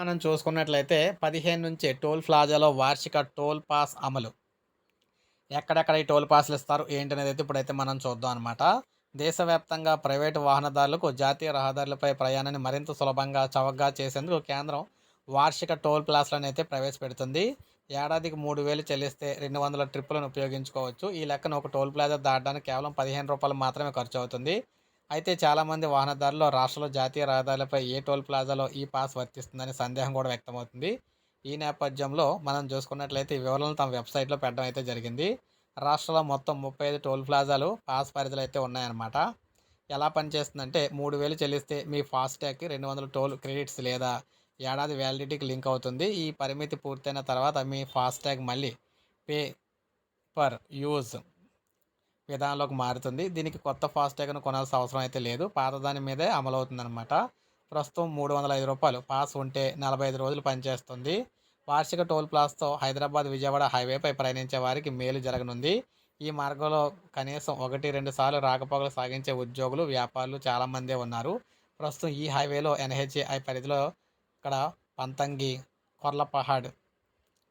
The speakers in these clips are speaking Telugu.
మనం చూసుకున్నట్లయితే పదిహేను నుంచి టోల్ ప్లాజాలో వార్షిక టోల్ పాస్ అమలు. ఎక్కడెక్కడ ఈ టోల్ పాస్లు ఇస్తారు ఏంటి అనేది అయితే ఇప్పుడైతే మనం చూద్దాం అనమాట దేశవ్యాప్తంగా ప్రైవేటు వాహనదారులకు జాతీయ రహదారులపై ప్రయాణాన్ని మరింత సులభంగా చవకగా చేసేందుకు కేంద్రం వార్షిక టోల్ ప్లాస్లను అయితే ప్రవేశపెడుతుంది. ఏడాదికి మూడు వేలు చెల్లిస్తే రెండు వందల ట్రిప్పులను ఉపయోగించుకోవచ్చు. ఈ లెక్కన ఒక టోల్ ప్లాజా దాటడానికి కేవలం పదిహేను రూపాయలు మాత్రమే ఖర్చు అవుతుంది. అయితే చాలామంది వాహనదారులు రాష్ట్రంలో జాతీయ రహదారులపై ఏ టోల్ ప్లాజాలో ఈ పాస్ వర్తిస్తుందని సందేహం కూడా వ్యక్తమవుతుంది. ఈ నేపథ్యంలో మనం చూసుకున్నట్లయితే ఈ వివరాలను తమ వెబ్సైట్లో పెట్టడం అయితే జరిగింది. రాష్ట్రంలో మొత్తం ముప్పై ఐదు టోల్ ప్లాజాలు పాస్ పరిధిలో అయితే ఉన్నాయన్నమాట. ఎలా పనిచేస్తుందంటే మూడు వేలు చెల్లిస్తే మీ ఫాస్టాగ్కి రెండు వందల టోల్ క్రెడిట్స్ లేదా ఏడాది వ్యాలిడిటీకి లింక్ అవుతుంది. ఈ పరిమితి పూర్తయిన తర్వాత మీ ఫాస్టాగ్ మళ్ళీ పే పర్ యూజ్ విధానంలోకి మారుతుంది. దీనికి కొత్త ఫాస్టాగ్ను కొనాల్సిన అవసరం అయితే లేదు. పాత దాని మీదే అమలవుతుంది అనమాట ప్రస్తుతం మూడు వందల ఐదు రూపాయలు. పాస్ ఉంటే నలభై ఐదు రోజులు పనిచేస్తుంది. వార్షిక టోల్ ప్లాస్తో హైదరాబాద్ విజయవాడ హైవేపై ప్రయాణించే వారికి మేలు జరగనుంది. ఈ మార్గంలో కనీసం ఒకటి రెండు సార్లు రాకపోకలు సాగించే ఉద్యోగులు వ్యాపారులు చాలామందే ఉన్నారు. ప్రస్తుతం ఈ హైవేలో ఎన్హెచ్ఐ పరిధిలో ఇక్కడ పంతంగి కొర్లపహాడ్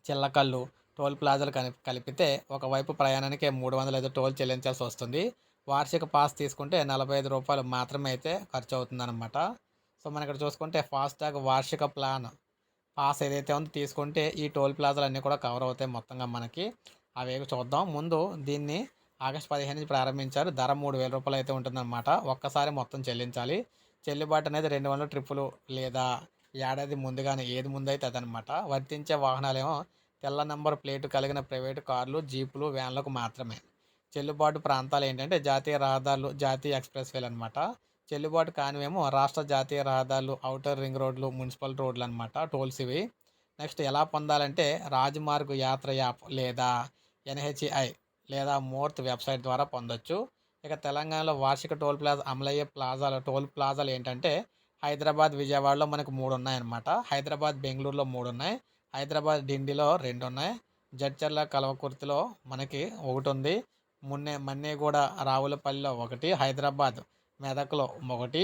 చిల్లకల్లు టోల్ ప్లాజాలు కలిపితే ఒకవైపు ప్రయాణానికి మూడు వందల ఐదు టోల్ చెల్లించాల్సి వస్తుంది. వార్షిక పాస్ తీసుకుంటే నలభై ఐదు రూపాయలు మాత్రమే అయితే ఖర్చు అవుతుందన్నమాట సో మనం ఇక్కడ చూసుకుంటే ఫాస్టాగ్ వార్షిక ప్లాన్ పాస్ ఏదైతే ఉందో తీసుకుంటే ఈ టోల్ ప్లాజాలు అన్నీ కూడా కవర్ అవుతాయి మొత్తంగా మనకి. అవి చూద్దాం. ముందు దీన్ని ఆగస్ట్ పదిహేను నుంచి ప్రారంభించారు. ధర మూడు వేల రూపాయలు అయితే ఉంటుందన్నమాట. ఒక్కసారి మొత్తం చెల్లించాలి. చెల్లుబాటు అనేది రెండు వందల ట్రిప్పులు లేదా ఏడాది ముందుగానే ఏది ముందైతే అదనమాట వర్తించే వాహనాలేమో తెల్ల నంబర్ ప్లేటు కలిగిన ప్రైవేటు కార్లు జీపులు వ్యాన్లకు మాత్రమే. చెల్లుబాటు ప్రాంతాలు ఏంటంటే జాతీయ రహదారులు జాతీయ ఎక్స్ప్రెస్ వేలు అనమాట చెల్లుబాటు కానివేమో రాష్ట్ర జాతీయ రహదారులు అవుటర్ రింగ్ రోడ్లు మున్సిపల్ రోడ్లు అనమాట టోల్స్ ఇవి. నెక్స్ట్ ఎలా పొందాలంటే రాజమార్గ్ యాత్ర యాప్ లేదా ఎన్హెచ్ఐ లేదా మోర్త్ వెబ్సైట్ ద్వారా పొందొచ్చు. ఇక తెలంగాణలో వార్షిక టోల్ ప్లాజా అమలయ్యే ప్లాజాలు టోల్ ప్లాజాలు ఏంటంటే హైదరాబాద్ విజయవాడలో మనకు మూడు ఉన్నాయన్నమాట హైదరాబాద్ బెంగళూరులో మూడు ఉన్నాయి హైదరాబాద్ డిండిలో రెండు ఉన్నాయి జడ్చర్ల కలవకుర్తిలో మనకి ఒకటి ఉంది మున్నే మన్నేగూడ రావులపల్లిలో ఒకటి హైదరాబాద్ మెదక్లో ఒకటి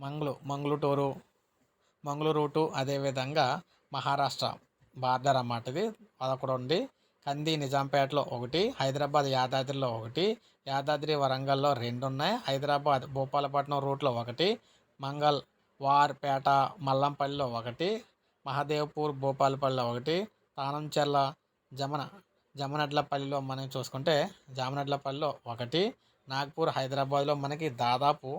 మంగళూ మంగళూటూరు మంగళూరు అదేవిధంగా మహారాష్ట్ర బార్డర్ అన్నమాట ఇది అదొకటి ఉంది కంది నిజాంపేటలో ఒకటి హైదరాబాద్ యాదాద్రిలో ఒకటి యాదాద్రి వరంగల్లో రెండు ఉన్నాయి హైదరాబాద్ భూపాలపట్నం రూట్లో ఒకటి మంగల్ వార్పేట మల్లంపల్లిలో ఒకటి మహదేవ్పూర్ భూపాలపల్లిలో ఒకటి తానంచెర్ల జమన జమనడ్లపల్లిలో మనం చూసుకుంటే జామనడ్లపల్లిలో ఒకటి నాగ్పూర్ హైదరాబాద్లో మనకి దాదాపు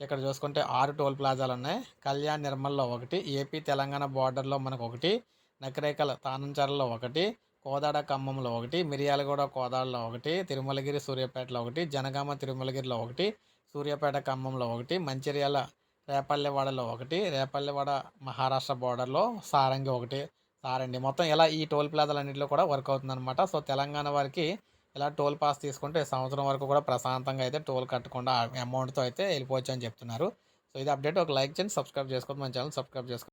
ఇక్కడ చూసుకుంటే ఆరు టోల్ ప్లాజాలు ఉన్నాయి. కళ్యాణ్ నిర్మల్లో ఒకటి ఏపీ తెలంగాణ బార్డర్లో మనకు ఒకటి నకరేకల తానంచెర్లలో ఒకటి కోదాడ ఖమ్మంలో ఒకటి మిరియాలగూడ కోదాడలో ఒకటి తిరుమలగిరి సూర్యాపేటలో ఒకటి జనగామ తిరుమలగిరిలో ఒకటి సూర్యాపేట ఖమ్మంలో ఒకటి మంచిర్యాల రేపల్లెవాడలో ఒకటి రేపల్లెవాడ మహారాష్ట్ర బోర్డర్లో సారంగి ఒకటి సారండి మొత్తం ఇలా ఈ టోల్ ప్లాజాలన్నింటిలో కూడా వర్క్ అవుతుందన్నమాట. సో తెలంగాణ వారికి ఇలా టోల్ పాస్ తీసుకుంటే సంవత్సరం వరకు కూడా ప్రశాంతంగా అయితే టోల్ కట్టకుండా అమౌంట్తో అయితే వెళ్ళిపోవచ్చు అని చెప్తున్నారు. సో ఇది అప్డేట్ ఒక లైక్ చేయండి సబ్స్క్రైబ్ చేసుకోండి మన ఛానల్ సబ్స్క్రైబ్ చేసుకోండి